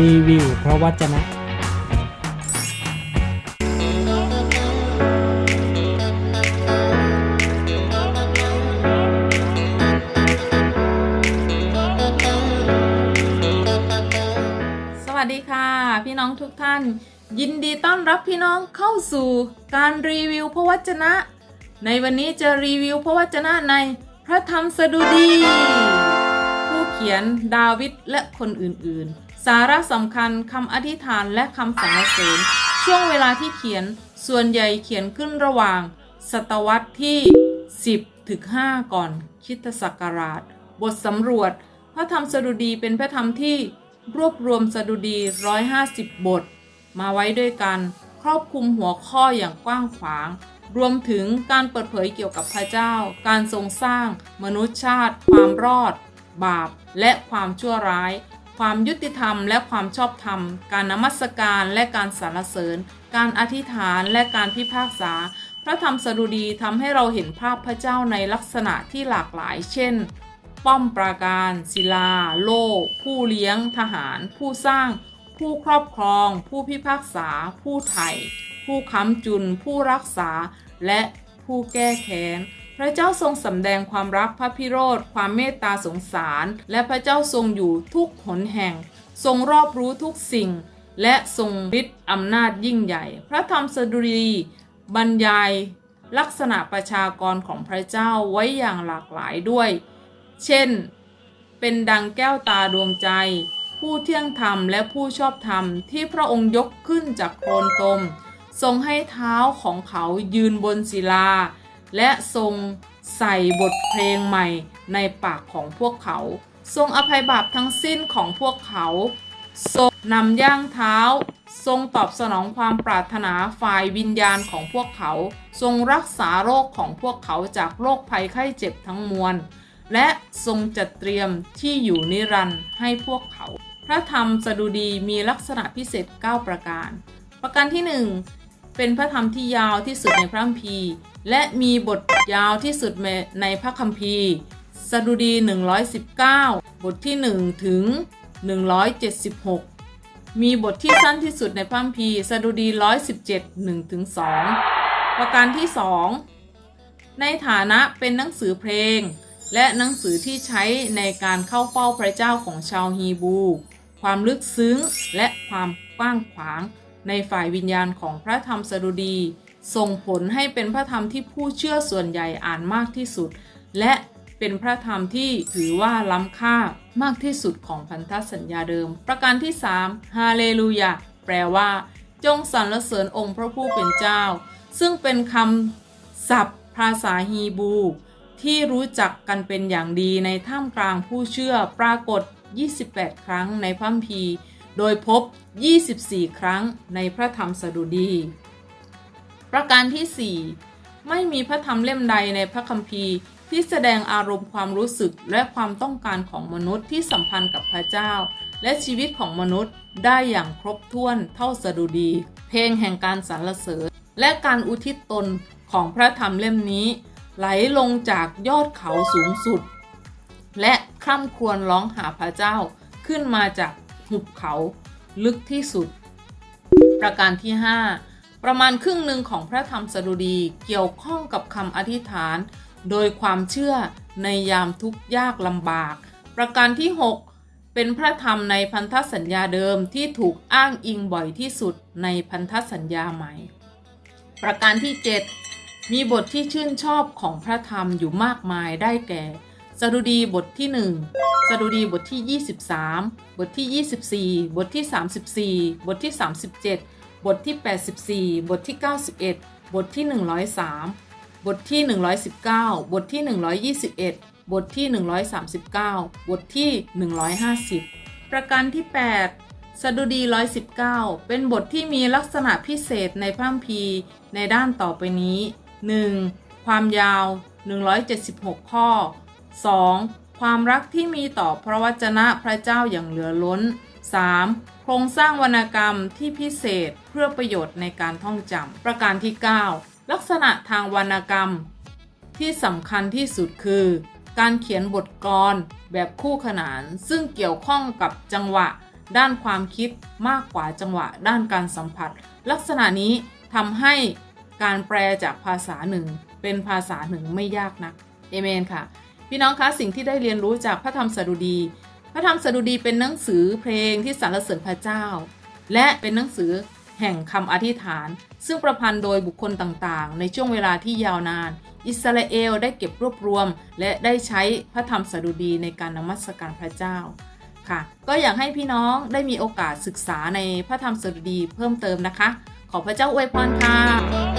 รีวิวพระวจนะ สวัสดีค่ะ พี่น้องทุกท่าน ยินดีต้อนรับพี่น้องเข้าสู่การรีวิวพระวจนะ ในวันนี้จะรีวิวพระวจนะในพระธรรมสดุดี ผู้เขียนดาวิดและคนอื่นๆ สาระสำคัญคำอธิษฐานและคำสรรเสริญ ช่วงเวลาที่เขียนส่วนใหญ่เขียนขึ้นระหว่าง ศตวรรษที่ 10 ถึง 5 ก่อนคริสตศักราช บทสำรวจ พระธรรมสดุดีเป็นพระธรรมที่รวบรวมสดุดี 150 บท มาไว้ด้วยกันครอบคลุมหัวข้ออย่างกว้างขวาง รวมถึงการเปิดเผยเกี่ยวกับพระเจ้า การทรงสร้าง มนุษยชาติ ความรอด บาป และความชั่วร้าย ความยุติธรรมและความชอบธรรม การนมัสการและการสรรเสริญ การอธิษฐานและการพิพากษา พระธรรมสดุดีทำให้เราเห็นภาพพระเจ้าในลักษณะที่หลากหลาย เช่น ป้อมปราการ ศิลา โลผู้เลี้ยง ทหาร ผู้สร้าง ผู้ครอบครอง ผู้พิพากษา ผู้ไถ่ ผู้ค้ำจุน ผู้รักษา และผู้แก้แค้น พระเจ้าทรงสำแดงความรักพระพิโรธความเมตตาสงสาร และพระเจ้าทรงอยู่ทุกหนแห่ง ทรงรอบรู้ทุกสิ่ง และทรงฤทธิ์อำนาจยิ่งใหญ่ พระธรรมสดุดีบรรยายลักษณะประชากรของพระเจ้าไว้อย่างหลากหลายด้วย เช่น เป็นดังแก้วตาดวงใจ ผู้เที่ยงธรรมและผู้ชอบธรรมที่พระองค์ยกขึ้นจากโคลนตม ทรงให้เท้าของเขายืนบนศิลา และทรงใส่บทเพลงใหม่ในปากของพวกเขา ทรงอภัยบาปทั้งสิ้นของพวกเขา ทรงนำย่างเท้า ทรงตอบสนองความปรารถนาฝ่ายวิญญาณของพวกเขา ทรงรักษาโรคของพวกเขาจากโรคภัยไข้เจ็บทั้งมวล และทรงจัดเตรียมที่อยู่นิรันดร์ให้พวกเขา พระธรรมสดุดีมีลักษณะพิเศษ 9 ประการ ประการที่ 1 เป็นพระธรรมที่ยาวที่สุดในพระคัมภีร์ และมีบทยาวที่สุดในพระคัมภีร์ สดุดี 119 บทที่ 1 ถึง 176 มีบทที่สั้นที่สุดในพระคัมภีร์ สดุดี 117 1ถึง2ประการที่ 2 ในฐานะเป็นหนังสือเพลง และหนังสือที่ใช้ในการเข้าเฝ้าพระเจ้าของชาวฮีบู ความลึกซึ้งและความกว้างขวางในฝ่ายวิญญาณของพระธรรมสดุดี ส่งผลให้เป็นพระธรรมที่ผู้เชื่อส่วนใหญ่อ่านมากที่สุด และเป็นพระธรรมที่ถือว่าล้ำค่ามากที่สุดของพันธสัญญาเดิม ประการที่3ฮาเลลูยาแปลว่า จงสรรเสริญองค์พระผู้เป็นเจ้า ซึ่งเป็นคำศัพท์ภาษาฮีบรูที่รู้จักกันเป็นอย่างดีในท่ามกลางผู้เชื่อปรากฏ 28 ครั้งในพระคัมภีร์ โดยพบ 24 ครั้งในพระธรรมสดุดี ประการที่ 4 ไม่มีพระธรรมเล่มใดในพระคัมภีร์ที่แสดงอารมณ์ความรู้สึกและความต้องการของมนุษย์ที่สัมพันธ์กับพระเจ้า และชีวิตของมนุษย์ได้อย่างครบถ้วนเท่าสดุดี เพลงแห่งการสรรเสริญ และการอุทิศตนของพระธรรมเล่มนี้ ไหลลงจากยอดเขาสูงสุด และคร่ำครวญร้องหาพระเจ้าขึ้นมาจากหุบเขาลึกที่สุด ประการที่ 5 ประมาณครึ่งหนึ่งของพระธรรมสดุดีเกี่ยวข้องกับคำอธิษฐาน โดยความเชื่อในยามทุกข์ยากลำบาก ประการที่ 6 เป็นพระธรรมในพันธสัญญาเดิมที่ถูกอ้างอิงบ่อยที่สุดในพันธสัญญาใหม่ ประการที่ 7 มีบทที่ชื่นชอบของพระธรรมอยู่มากมายได้แก่สดุดีบทที่ 1 สดุดีบทที่ 23 บทที่ 24 บทที่ 34 บทที่ 37 บทที่ 84 บทที่ 91 บทที่ 103 บทที่ 119 บทที่ 121 บทที่ 139 บทที่ 150 ประการที่ 8 สดุดี 119 เป็นบทที่มีลักษณะพิเศษในพระคัมภีร์ในด้านต่อไปนี้ 1. ความยาว 176 ข้อ 2. ความรักที่มีต่อพระวจนะพระเจ้าอย่างเหลือล้น 3. โครงสร้างวรรณกรรมที่พิเศษเพื่อประโยชน์ในการท่องจำประการที่ 9 ลักษณะทางวรรณกรรม ที่สำคัญที่สุดคือ การเขียนบทกลอนแบบคู่ขนาน ซึ่งเกี่ยวข้องกับจังหวะ ด้านความคิดมากกว่าจังหวะ ด้านการสัมผัส ลักษณะนี้ทำให้การแปลจากภาษาหนึ่งเป็นภาษาหนึ่งไม่ยากนักเอเมนค่ะ พี่น้องคะสิ่งที่ได้เรียนรู้จากพระธรรมสดุดี พระธรรมสดุดีเป็นหนังสือเพลงที่สรรเสริญพระเจ้า และเป็นหนังสือแห่งคำอธิษฐาน ซึ่งประพันธ์โดยบุคคลต่างๆ ในช่วงเวลาที่ยาวนาน อิสราเอลได้เก็บรวบรวม และได้ใช้พระธรรมสดุดีในการนมัสการพระเจ้าค่ะ ก็อยากให้พี่น้องได้มีโอกาสศึกษาในพระธรรมสดุดีเพิ่มเติมนะคะ ขอพระเจ้าอวยพรค่ะ